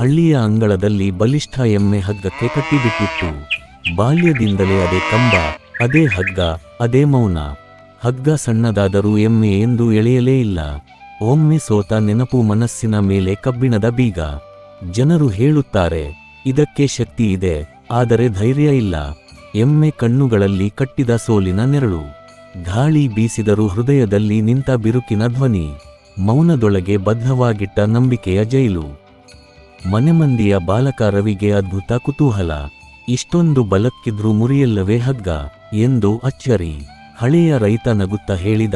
ಹಳ್ಳಿಯ ಅಂಗಳದಲ್ಲಿ ಬಲಿಷ್ಠ ಎಮ್ಮೆ ಹಗ್ಗಕ್ಕೆ ಕಟ್ಟಿಬಿಟ್ಟಿತ್ತು. ಬಾಲ್ಯದಿಂದಲೇ ಅದೇ ಕಂಬ, ಅದೇ ಹಗ್ಗ, ಅದೇ ಮೌನ. ಹಗ್ಗ ಸಣ್ಣದಾದರೂ ಎಮ್ಮೆ ಎಂದು ಎಳೆಯಲೇ ಇಲ್ಲ. ಒಮ್ಮೆ ಸೋತ ನೆನಪು ಮನಸ್ಸಿನ ಮೇಲೆ ಕಬ್ಬಿಣದ ಬೀಗ. ಜನರು ಹೇಳುತ್ತಾರೆ, ಇದಕ್ಕೆ ಶಕ್ತಿ ಇದೆ ಆದರೆ ಧೈರ್ಯ ಇಲ್ಲ. ಎಮ್ಮೆ ಕಣ್ಣುಗಳಲ್ಲಿ ಕಟ್ಟಿದ ಸೋಲಿನ ನೆರಳು. ಗಾಳಿ ಬೀಸಿದರೂ ಹೃದಯದಲ್ಲಿ ನಿಂತ ಬಿರುಕಿನ ಧ್ವನಿ. ಮೌನದೊಳಗೆ ಬದ್ಧವಾಗಿಟ್ಟ ನಂಬಿಕೆಯ ಜೈಲು. ಮನೆಮಂದಿಯ ಬಾಲಕ ರವಿಗೆ ಅದ್ಭುತ ಕುತೂಹಲ. ಇಷ್ಟೊಂದು ಬಲಕ್ಕಿದ್ರೂ ಮುರಿಯಲ್ಲವೇ ಹಗ್ಗ? ಎಂದು ಅಚ್ಚರಿ. ಹಳೆಯ ರೈತ ನಗುತ್ತ ಹೇಳಿದ,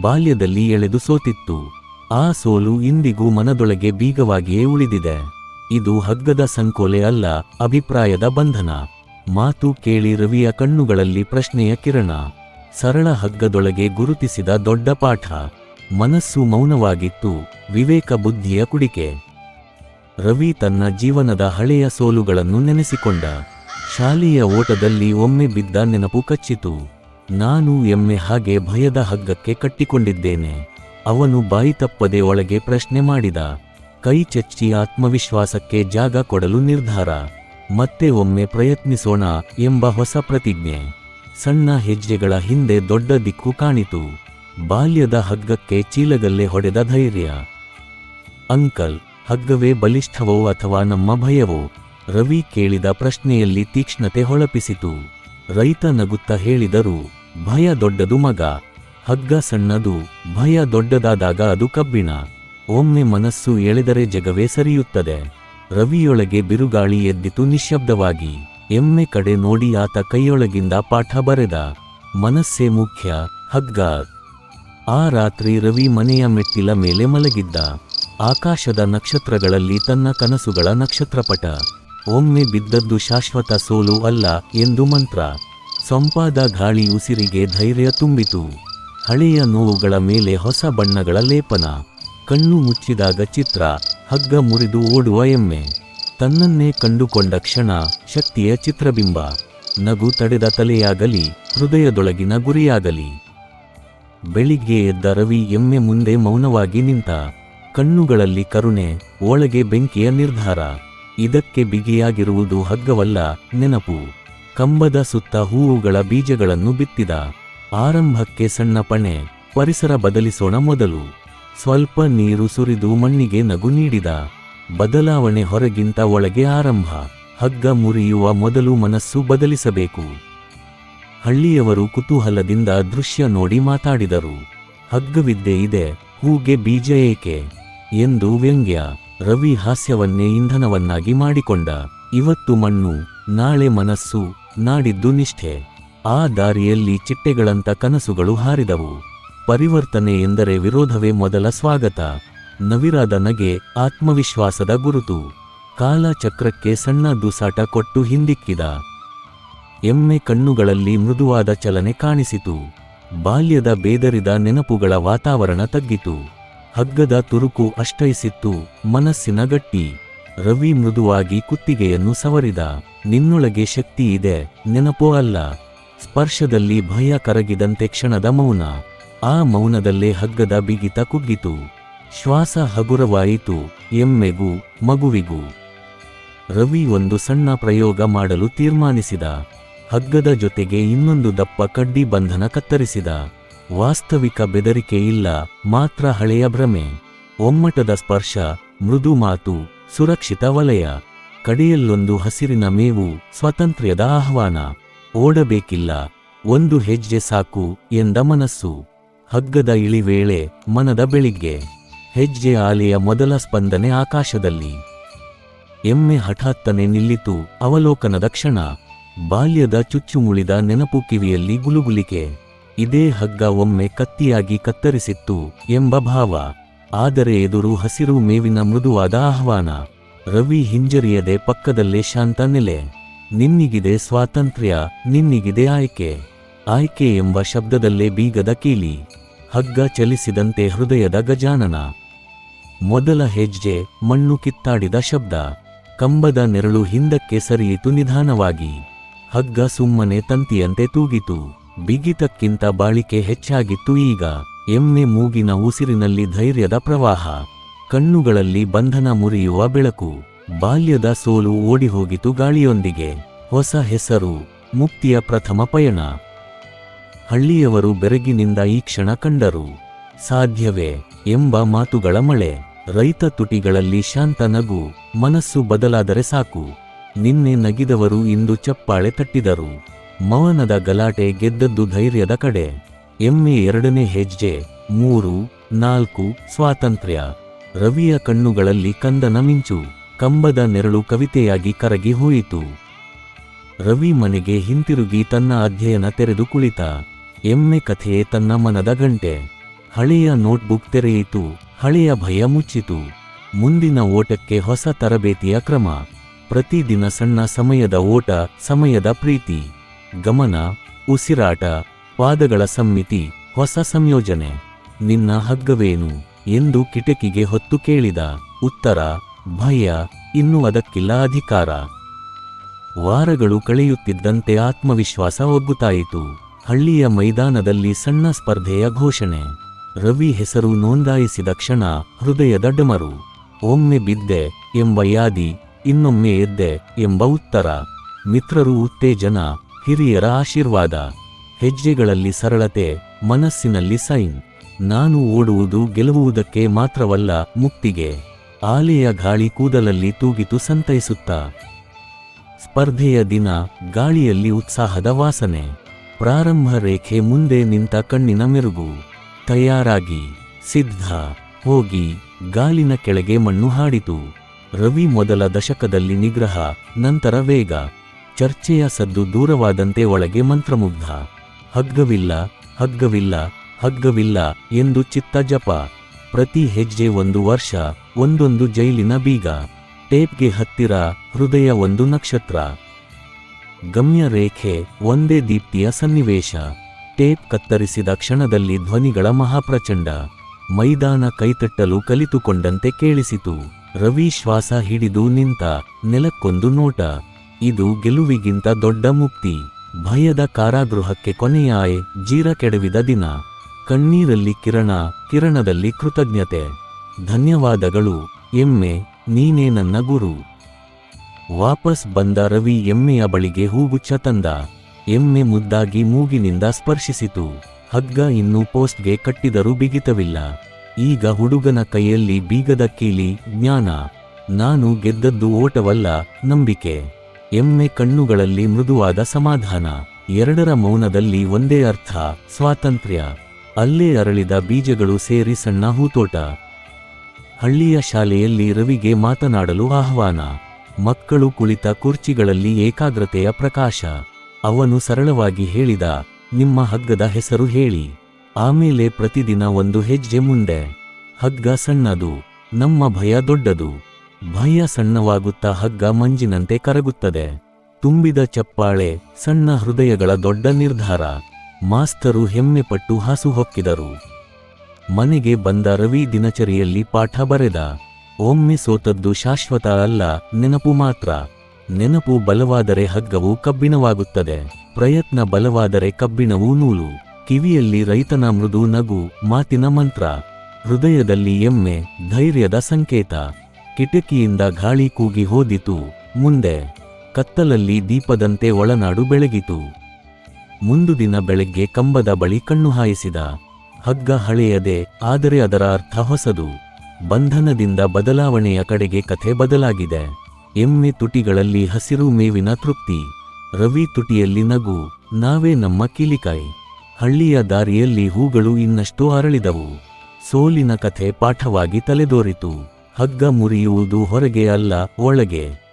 ಬಾಲ್ಯದಲ್ಲಿ ಎಳೆದು ಸೋತಿತ್ತು. ಆ ಸೋಲು ಇಂದಿಗೂ ಮನದೊಳಗೆ ಬೀಗವಾಗಿಯೇ ಉಳಿದಿದೆ. ಇದು ಹಗ್ಗದ ಸಂಕೋಲೆ ಅಲ್ಲ, ಅಭಿಪ್ರಾಯದ ಬಂಧನ. ಮಾತು ಕೇಳಿ ರವಿಯ ಕಣ್ಣುಗಳಲ್ಲಿ ಪ್ರಶ್ನೆಯ ಕಿರಣ. ಸರಳ ಹಗ್ಗದೊಳಗೆ ಗುರುತಿಸಿದ ದೊಡ್ಡ ಪಾಠ. ಮನಸ್ಸು ಮೌನವಾಗಿತ್ತು, ವಿವೇಕ ಬುದ್ಧಿಯ ಕುಡಿಕೆ. ರವಿ ತನ್ನ ಜೀವನದ ಹಳೆಯ ಸೋಲುಗಳನ್ನು ನೆನೆಸಿಕೊಂಡ. ಶಾಲೆಯ ಓಟದಲ್ಲಿ ಒಮ್ಮೆ ಬಿದ್ದ ನೆನಪು ಕಚ್ಚಿತು. ನಾನು ಎಮ್ಮೆ ಹಾಗೆ ಭಯದ ಹಗ್ಗಕ್ಕೆ ಕಟ್ಟಿಕೊಂಡಿದ್ದೇನೆ. ಅವನು ಬಾಯಿ ತಪ್ಪದೆ ಒಳಗೆ ಪ್ರಶ್ನೆ ಮಾಡಿದ. ಕೈ ಚಚ್ಚಿ ಆತ್ಮವಿಶ್ವಾಸಕ್ಕೆ ಜಾಗ ಕೊಡಲು ನಿರ್ಧಾರ. ಮತ್ತೆ ಒಮ್ಮೆ ಪ್ರಯತ್ನಿಸೋಣ ಎಂಬ ಹೊಸ ಪ್ರತಿಜ್ಞೆ. ಸಣ್ಣ ಹೆಜ್ಜೆಗಳ ಹಿಂದೆ ದೊಡ್ಡ ದಿಕ್ಕು ಕಾಣಿತು. ಬಾಲ್ಯದ ಹಗ್ಗಕ್ಕೆ ಚೀಲಗಲ್ಲೇ ಹೊಡೆದ ಧೈರ್ಯ. ಅಂಕಲ್, ಹಗ್ಗವೇ ಬಲಿಷ್ಠವೋ ಅಥವಾ ನಮ್ಮ ಭಯವೋ? ರವಿ ಕೇಳಿದ ಪ್ರಶ್ನೆಯಲ್ಲಿ ತೀಕ್ಷ್ಣತೆ ಹೊಳಪಿಸಿತು. ರೈತ ನಗುತ್ತ ಹೇಳಿದರು, ಭಯ ದೊಡ್ಡದು ಮಗ. ಹಗ್ಗ ಸಣ್ಣದು, ಭಯ ದೊಡ್ಡದಾದಾಗ ಅದು ಕಬ್ಬಿಣ. ಒಮ್ಮೆ ಮನಸ್ಸು ಎಳೆದರೆ ಜಗವೇ ಸರಿಯುತ್ತದೆ. ರವಿಯೊಳಗೆ ಬಿರುಗಾಳಿ ಎದ್ದಿತು ನಿಶ್ಶಬ್ದವಾಗಿ ಎಮ್ಮೆ ಕಡೆ ನೋಡಿ ಆತ ಕೈಯೊಳಗಿಂದ ಪಾಠ ಬರೆದ. ಮನಸ್ಸೇ ಮುಖ್ಯ ಹಗ್ಗ ಆ ರಾತ್ರಿ ರವಿ ಮನೆಯ ಮೆಟ್ಟಿಲ ಮೇಲೆ ಮಲಗಿದ್ದ. ಆಕಾಶದ ನಕ್ಷತ್ರಗಳಲ್ಲಿ ತನ್ನ ಕನಸುಗಳ ನಕ್ಷತ್ರಪಟ. ಒಮ್ಮೆ ಬಿದ್ದದ್ದು ಶಾಶ್ವತ ಸೋಲು ಅಲ್ಲ ಎಂದು ಮಂತ್ರ. ಸೊಂಪಾದ ಗಾಳಿ ಉಸಿರಿಗೆ ಧೈರ್ಯ ತುಂಬಿತು. ಹಳೆಯ ನೋವುಗಳ ಮೇಲೆ ಹೊಸ ಬಣ್ಣಗಳ ಲೇಪನ. ಕಣ್ಣು ಮುಚ್ಚಿದಾಗ ಚಿತ್ರ ಹಗ್ಗ ಮುರಿದು ಓಡುವ ಎಮ್ಮೆ. ತನ್ನನ್ನೇ ಕಂಡುಕೊಂಡ ಕ್ಷಣ ಶಕ್ತಿಯ ಚಿತ್ರಬಿಂಬ. ನಗು ತಡೆದ ತಲೆಯಾಗಲಿ, ಹೃದಯದೊಳಗಿನ ಗುರಿಯಾಗಲಿ. ಬೆಳಿಗ್ಗೆ ಎದ್ದ ರವಿ ಎಮ್ಮೆ ಮುಂದೆ ಮೌನವಾಗಿ ನಿಂತ. ಕಣ್ಣುಗಳಲ್ಲಿ ಕರುಣೆ, ಒಳಗೆ ಬೆಂಕಿಯ ನಿರ್ಧಾರ. ಇದಕ್ಕೆ ಬಿಗಿಯಾಗಿರುವುದು ಹಗ್ಗವಲ್ಲ, ನೆನಪು. ಕಂಬದ ಸುತ್ತ ಹೂವುಗಳ ಬೀಜಗಳನ್ನು ಬಿತ್ತಿದ. ಆರಂಭಕ್ಕೆ ಸಣ್ಣ ಪಣೆ, ಪರಿಸರ ಬದಲಿಸೋಣ ಮೊದಲು. ಸ್ವಲ್ಪ ನೀರು ಸುರಿದು ಮಣ್ಣಿಗೆ ನಗು ನೀಡಿದ. ಬದಲಾವಣೆ ಹೊರಗಿಂತ ಒಳಗೆ ಆರಂಭ. ಹಗ್ಗ ಮುರಿಯುವ ಮೊದಲು ಮನಸ್ಸು ಬದಲಿಸಬೇಕು. ಹಳ್ಳಿಯವರು ಕುತೂಹಲದಿಂದ ದೃಶ್ಯ ನೋಡಿ ಮಾತಾಡಿದರು. ಹಗ್ಗವಿದ್ದೆ ಇದೆ, ಹೂಗೆ ಬೀಜ ಏಕೆ? ಎಂದು ವ್ಯಂಗ್ಯ, ರವಿ ಹಾಸ್ಯವನ್ನೇ ಇಂಧನವನ್ನಾಗಿ ಮಾಡಿಕೊಂಡ. ಇವತ್ತು ಮಣ್ಣು, ನಾಳೆ ಮನಸ್ಸು, ನಾಡಿದ್ದು ನಿಷ್ಠೆ. ಆ ದಾರಿಯಲ್ಲಿ ಚಿಟ್ಟೆಗಳಂತ ಕನಸುಗಳು ಹಾರಿದವು. ಪರಿವರ್ತನೆ ಎಂದರೆ ವಿರೋಧವೇ ಮೊದಲ ಸ್ವಾಗತ. ನವಿರಾದ ನಗೆ ಆತ್ಮವಿಶ್ವಾಸದ ಗುರುತು. ಕಾಲ ಚಕ್ರಕ್ಕೆ ಸಣ್ಣ ದುಸಾಟ ಕೊಟ್ಟು ಹಿಂದಿಕ್ಕಿದ. ಎಮ್ಮೆ ಕಣ್ಣುಗಳಲ್ಲಿ ಮೃದುವಾದ ಚಲನೆ ಕಾಣಿಸಿತು. ಬಾಲ್ಯದ ಬೇದರಿದ ನೆನಪುಗಳ ವಾತಾವರಣ ತಗ್ಗಿತು. ಹಗ್ಗದ ತುರುಕು ಅಷ್ಟೈಸಿತ್ತು, ಮನಸ್ಸಿನ ಗಟ್ಟಿ. ರವಿ ಮೃದುವಾಗಿ ಕುತ್ತಿಗೆಯನ್ನು ಸವರಿದ. ನಿನ್ನೊಳಗೆ ಶಕ್ತಿ ಇದೆ, ನೆನಪೋ ಅಲ್ಲ. ಸ್ಪರ್ಶದಲ್ಲಿ ಭಯ ಕರಗಿದಂತೆ ಕ್ಷಣದ ಮೌನ. ಆ ಮೌನದಲ್ಲೇ ಹಗ್ಗದ ಬಿಗಿತ ಕುಗ್ಗಿತು. ಶ್ವಾಸ ಹಗುರವಾಯಿತು, ಎಮ್ಮೆಗೂ, ಮಗುವಿಗೂ. ರವಿ ಒಂದು ಸಣ್ಣ ಪ್ರಯೋಗ ಮಾಡಲು ತೀರ್ಮಾನಿಸಿದ. ಹಗ್ಗದ ಜೊತೆಗೆ ಇನ್ನೊಂದು ದಪ್ಪ ಕಡ್ಡಿ ಬಂಧನ ಕತ್ತರಿಸಿದ. ವಾಸ್ತವಿಕ ಬೆದರಿಕೆ ಇಲ್ಲ, ಮಾತ್ರ ಹಳೆಯ ಭ್ರಮೆ. ಒಮ್ಮಟದ ಸ್ಪರ್ಶ, ಮೃದು ಮಾತು, ಸುರಕ್ಷಿತ ವಲಯ. ಕಡೆಯಲ್ಲೊಂದು ಹಸಿರಿನ ಮೇವು, ಸ್ವಾತಂತ್ರ್ಯದ ಆಹ್ವಾನ. ಓಡಬೇಕಿಲ್ಲ, ಒಂದು ಹೆಜ್ಜೆ ಸಾಕು ಎಂದ ಮನಸ್ಸು. ಹಗ್ಗದ ಇಳಿವೇಳೆ ಮನದ ಬೆಳಿಗ್ಗೆ, ಹೆಜ್ಜೆ ಆಲೆಯ ಮೊದಲ ಸ್ಪಂದನೆ ಆಕಾಶದಲ್ಲಿ. ಎಮ್ಮೆ ಹಠಾತ್ತನೆ ನಿಲ್ಲಿತು ಅವಲೋಕನದ ಕ್ಷಣ. ಬಾಲ್ಯದ ಚುಚ್ಚುಮುಳಿದ ನೆನಪು ಕಿವಿಯಲ್ಲಿ ಗುಲುಗುಲಿಕೆ. ಇದೇ ಹಗ್ಗ ಒಮ್ಮೆ ಕತ್ತಿಯಾಗಿ ಕತ್ತರಿಸಿತ್ತು ಎಂಬ ಭಾವ. ಆದರೆ ಎದುರು ಹಸಿರು ಮೇವಿನ ಮೃದುವಾದ ಆಹ್ವಾನ. ರವಿ ಹಿಂಜರಿಯದೆ ಪಕ್ಕದಲ್ಲೇ ಶಾಂತ ನೆಲೆ. ನಿನ್ನಿಗಿದೆ ಸ್ವಾತಂತ್ರ್ಯ, ನಿನ್ನಿಗಿದೆ ಆಯ್ಕೆ. ಆಯ್ಕೆ ಎಂಬ ಶಬ್ದದಲ್ಲೇ ಬೀಗದ ಕೀಲಿ, ಹಗ್ಗ ಚಲಿಸಿದಂತೆ ಹೃದಯದ ಗಜಾನನ. ಮೊದಲ ಹೆಜ್ಜೆ ಮಣ್ಣು ಕಿತ್ತಾಡಿದ ಶಬ್ದ, ಕಂಬದ ನೆರಳು ಹಿಂದಕ್ಕೆ ಸರಿಯಿತು ನಿಧಾನವಾಗಿ. ಹಗ್ಗ ಸುಮ್ಮನೆ ತಂತಿಯಂತೆ ತೂಗಿತು, ಬಿಗಿತಕ್ಕಿಂತ ಬಾಳಿಕೆ ಹೆಚ್ಚಾಗಿತ್ತು ಈಗ. ಎಮ್ಮೆ ಮೂಗಿನ ಉಸಿರಿನಲ್ಲಿ ಧೈರ್ಯದ ಪ್ರವಾಹ, ಕಣ್ಣುಗಳಲ್ಲಿ ಬಂಧನ ಮುರಿಯುವ ಬೆಳಕು, ಬಾಲ್ಯದ ಸೋಲು ಓಡಿಹೋಗಿತು ಗಾಳಿಯೊಂದಿಗೆ. ಹೊಸ ಹೆಸರು, ಮುಕ್ತಿಯ ಪ್ರಥಮ ಪಯಣ. ಹಳ್ಳಿಯವರು ಬೆರಗಿನಿಂದ ಈ ಕ್ಷಣ ಕಂಡರು. ಸಾಧ್ಯವೇ ಎಂಬ ಮಾತುಗಳ ಮಳೆ. ರೈತ ತುಟಿಗಳಲ್ಲಿ ಶಾಂತ ನಗು, ಮನಸ್ಸು ಬದಲಾದರೆ ಸಾಕು. ನಿನ್ನೆ ನಗಿದವರು ಇಂದು ಚಪ್ಪಾಳೆ ತಟ್ಟಿದರು. ಮೌನದ ಗಲಾಟೆ ಗೆದ್ದದ್ದು ಧೈರ್ಯದ ಕಡೆ. ಎಮ್ಮೆ ಎರಡನೇ ಹೆಜ್ಜೆ, ಮೂರು, ನಾಲ್ಕು, ಸ್ವಾತಂತ್ರ್ಯ. ರವಿಯ ಕಣ್ಣುಗಳಲ್ಲಿ ಕಂದನ ಮಿಂಚು, ಕಂಬದ ನೆರಳು ಕವಿತೆಯಾಗಿ ಕರಗಿ ಹೋಯಿತು. ರವಿ ಮನೆಗೆ ಹಿಂತಿರುಗಿ ತನ್ನ ಅಧ್ಯಯನ ತೆರೆದು ಕುಳಿತ. ಎಮ್ಮೆ ಕಥೆಯೇ ತನ್ನ ಮನದ ಗಂಟೆ. ಹಳೆಯ ನೋಟ್ಬುಕ್ ತೆರೆಯಿತು, ಹಳೆಯ ಭಯ ಮುಚ್ಚಿತು. ಮುಂದಿನ ಓಟಕ್ಕೆ ಹೊಸ ತರಬೇತಿಯ ಕ್ರಮ. ಪ್ರತಿದಿನ ಸಣ್ಣ ಸಮಯದ ಓಟ, ಸಮಯದ ಪ್ರೀತಿ. ಗಮನ, ಉಸಿರಾಟ, ಪಾದಗಳ ಸಮ್ಮಿತಿ, ಹೊಸ ಸಂಯೋಜನೆ. ನಿನ್ನ ಹಗ್ಗವೇನು? ಎಂದು ಕಿಟಕಿಗೆ ಹೊತ್ತು ಕೇಳಿದ. ಉತ್ತರ, ಭಯ, ಇನ್ನು ಅದಕ್ಕಿಲ್ಲ ಅಧಿಕಾರ. ವಾರಗಳು ಕಳೆಯುತ್ತಿದ್ದಂತೆ ಆತ್ಮವಿಶ್ವಾಸ ಒಗ್ಗುತ್ತಾಯಿತು ಹಳ್ಳಿಯ ಮೈದಾನದಲ್ಲಿ ಸಣ್ಣ ಸ್ಪರ್ಧೆಯ ಘೋಷಣೆ. ರವಿ ಹೆಸರು ನೋಂದಾಯಿಸಿದ ಕ್ಷಣ ಹೃದಯದ ಡಮರು. ಒಮ್ಮೆ ಬಿದ್ದೆ ಎಂಬ ಯಾದಿ, ಇನ್ನೊಮ್ಮೆ ಎದ್ದೆ ಎಂಬ ಉತ್ತರ. ಮಿತ್ರರು ಉತ್ತೇಜನ, ಹಿರಿಯರ ಆಶೀರ್ವಾದ. ಹೆಜ್ಜೆಗಳಲ್ಲಿ ಸರಳತೆ, ಮನಸ್ಸಿನಲ್ಲಿ ಸೈನ್. ನಾನು ಓಡುವುದು ಗೆಲುವುದಕ್ಕೆ ಮಾತ್ರವಲ್ಲ ಮುಕ್ತಿಗೆ ಆಲೆಯ ಗಾಳಿ ಕೂದಲಲ್ಲಿ ತೂಗಿತು ಸಂತೈಸುತ್ತಾ. ಸ್ಪರ್ಧೆಯ ದಿನ, ಗಾಳಿಯಲ್ಲಿ ಉತ್ಸಾಹದ ವಾಸನೆ. ಪ್ರಾರಂಭ ರೇಖೆ ಮುಂದೆ ನಿಂತ ಕಣ್ಣಿನ ಮೆರುಗು. ತಯಾರಾಗಿ, ಸಿದ್ಧ, ಹೋಗಿ, ಗಾಲಿನ ಕೆಳಗೆ ಮಣ್ಣು ಹಾಡಿತು. ರವಿ ಮೊದಲ ದಶಕದಲ್ಲಿ ನಿಗ್ರಹ, ನಂತರ ವೇಗ. ಚರ್ಚೆಯ ಸದ್ದು ದೂರವಾದಂತೆ ಒಳಗೆ ಮಂತ್ರಮುಗ್ಧ. ಹಗ್ಗವಿಲ್ಲ ಹಗ್ಗವಿಲ್ಲ ಹಗ್ಗವಿಲ್ಲ ಎಂದು ಚಿತ್ತ ಜಪ. ಪ್ರತಿ ಹೆಜ್ಜೆ ಒಂದು ವರ್ಷ, ಒಂದೊಂದು ಜೈಲಿನ ಬೀಗ. ಟೇಪ್ಗೆ ಹತ್ತಿರ, ಹೃದಯ ಒಂದು ನಕ್ಷತ್ರ. ಗಮ್ಯ ರೇಖೆ ಒಂದೇ ದೀಪ್ತಿಯ ಸನ್ನಿವೇಶ. ಟೇಪ್ ಕತ್ತರಿಸಿದ ಕ್ಷಣದಲ್ಲಿ ಧ್ವನಿಗಳ ಮಹಾಪ್ರಚಂಡ. ಮೈದಾನ ಕೈತಟ್ಟಲು ಕಲಿತುಕೊಂಡಂತೆ ಕೇಳಿಸಿತು. ರವಿ ಶ್ವಾಸ ಹಿಡಿದು ನಿಂತ, ನೆಲಕ್ಕೊಂದು ನೋಟ. ಇದು ಗೆಲುವಿಗಿಂತ ದೊಡ್ಡ ಮುಕ್ತಿ. ಭಯದ ಕಾರಾಗೃಹಕ್ಕೆ ಕೊನೆಯಾಯ್, ಜೀರ ಕೆಡವಿದ ದಿನ. ಕಣ್ಣೀರಲ್ಲಿ ಕಿರಣ, ಕಿರಣದಲ್ಲಿ ಕೃತಜ್ಞತೆ. ಧನ್ಯವಾದಗಳು. ಎಮ್ಮೆ, ನೀನೇ ನನ್ನ ಗುರು. ವಾಪಸ್ ಬಂದ ರವಿ ಎಮ್ಮೆಯ ಬಳಿಗೆ ಹೂಗುಚ್ಛ ತಂದ. ಎಮ್ಮೆ ಮುದ್ದಾಗಿ ಮೂಗಿನಿಂದ ಸ್ಪರ್ಶಿಸಿತು. ಹಗ್ಗ ಇನ್ನೂ ಪೋಸ್ಟ್ಗೆ ಕಟ್ಟಿದರೂ ಬಿಗಿತವಿಲ್ಲ. ಈಗ ಹುಡುಗನ ಕೈಯಲ್ಲಿ ಬೀಗದ ಕೀಲಿ ಜ್ಞಾನ. ನಾನು ಗೆದ್ದದ್ದು ಓಟವಲ್ಲ, ನಂಬಿಕೆ. ಎಮ್ಮೆ ಕಣ್ಣುಗಳಲ್ಲಿ ಮೃದುವಾದ ಸಮಾಧಾನ. ಎರಡರ ಮೌನದಲ್ಲಿ ಒಂದೇ ಅರ್ಥ, ಸ್ವಾತಂತ್ರ್ಯ. ಅಲ್ಲೇ ಅರಳಿದ ಬೀಜಗಳು ಸೇರಿ ಸಣ್ಣ ಹೂತೋಟ. ಹಳ್ಳಿಯ ಶಾಲೆಯಲ್ಲಿ ರವಿಗೆ ಮಾತನಾಡಲು ಆಹ್ವಾನ. ಮಕ್ಕಳು ಕುಳಿತ ಕುರ್ಚಿಗಳಲ್ಲಿ ಏಕಾಗ್ರತೆಯ ಪ್ರಕಾಶ. ಅವನು ಸರಳವಾಗಿ ಹೇಳಿದ, ನಿಮ್ಮ ಹಗ್ಗದ ಹೆಸರು ಹೇಳಿ. ಆಮೇಲೆ ಪ್ರತಿದಿನ ಒಂದು ಹೆಜ್ಜೆ ಮುಂದೆ, ಹಗ್ಗ ಸಣ್ಣದು, ನಮ್ಮ ಭಯ ದೊಡ್ಡದು. ಭಯ ಸಣ್ಣವಾಗುತ್ತಾ ಹಗ್ಗ ಮಂಜಿನಂತೆ ಕರಗುತ್ತದೆ. ತುಂಬಿದ ಚಪ್ಪಾಳೆ, ಸಣ್ಣ ಹೃದಯಗಳ ದೊಡ್ಡ ನಿರ್ಧಾರ. ಮಾಸ್ತರು ಹೆಮ್ಮೆಪಟ್ಟು ಹಾಸುಹೊಕ್ಕಿದರು ಮನೆಗೆ ಬಂದ ರವಿ ದಿನಚರಿಯಲ್ಲಿ ಪಾಠ ಬರೆದ. ಒಮ್ಮೆ ಸೋತದ್ದು ಶಾಶ್ವತ ಅಲ್ಲ, ನೆನಪು ಮಾತ್ರ. ನೆನಪು ಬಲವಾದರೆ ಹಗ್ಗವು ಕಬ್ಬಿಣವಾಗುತ್ತದೆ. ಪ್ರಯತ್ನ ಬಲವಾದರೆ ಕಬ್ಬಿಣವು ನೂಲು. ಕಿವಿಯಲ್ಲಿ ರೈತನ ಮೃದು ನಗು, ಮಾತಿನ ಮಂತ್ರ. ಹೃದಯದಲ್ಲಿ ಎಮ್ಮೆ, ಧೈರ್ಯದ ಸಂಕೇತ. ಕಿಟಕಿಯಿಂದ ಗಾಳಿ ಕೂಗಿ ಹೋದಿತು. ಮುಂದೆ, ಕತ್ತಲಲ್ಲಿ ದೀಪದಂತೆ ಒಳನಾಡು ಬೆಳಗಿತು. ಮುಂದು ದಿನ ಬೆಳಗ್ಗೆ ಕಂಬದ ಬಳಿ ಕಣ್ಣು ಹಾಯಿಸಿದ. ಹಗ್ಗ ಹಳೆಯದೆ, ಆದರೆ ಅದರ ಅರ್ಥ ಹೊಸದು. ಬಂಧನದಿಂದ ಬದಲಾವಣೆಯ ಕಡೆಗೆ ಕಥೆ ಬದಲಾಗಿದೆ. ಎಮ್ಮೆ ತುಟಿಗಳಲ್ಲಿ ಹಸಿರು ಮೇವಿನ ತೃಪ್ತಿ. ರವಿ ತುಟಿಯಲ್ಲಿ ನಗು, ನಾವೇ ನಮ್ಮ ಕಿಲಿಕಾಯಿ. ಹಳ್ಳಿಯ ದಾರಿಯಲ್ಲಿ ಹೂಗಳು ಇನ್ನಷ್ಟು ಅರಳಿದವು. ಸೋಲಿನ ಕಥೆ ಪಾಠವಾಗಿ ತಲೆದೋರಿತು. ಹಗ್ಗ ಮುರಿಯುವುದು ಹೊರಗೆ ಅಲ್ಲ, ಒಳಗೆ.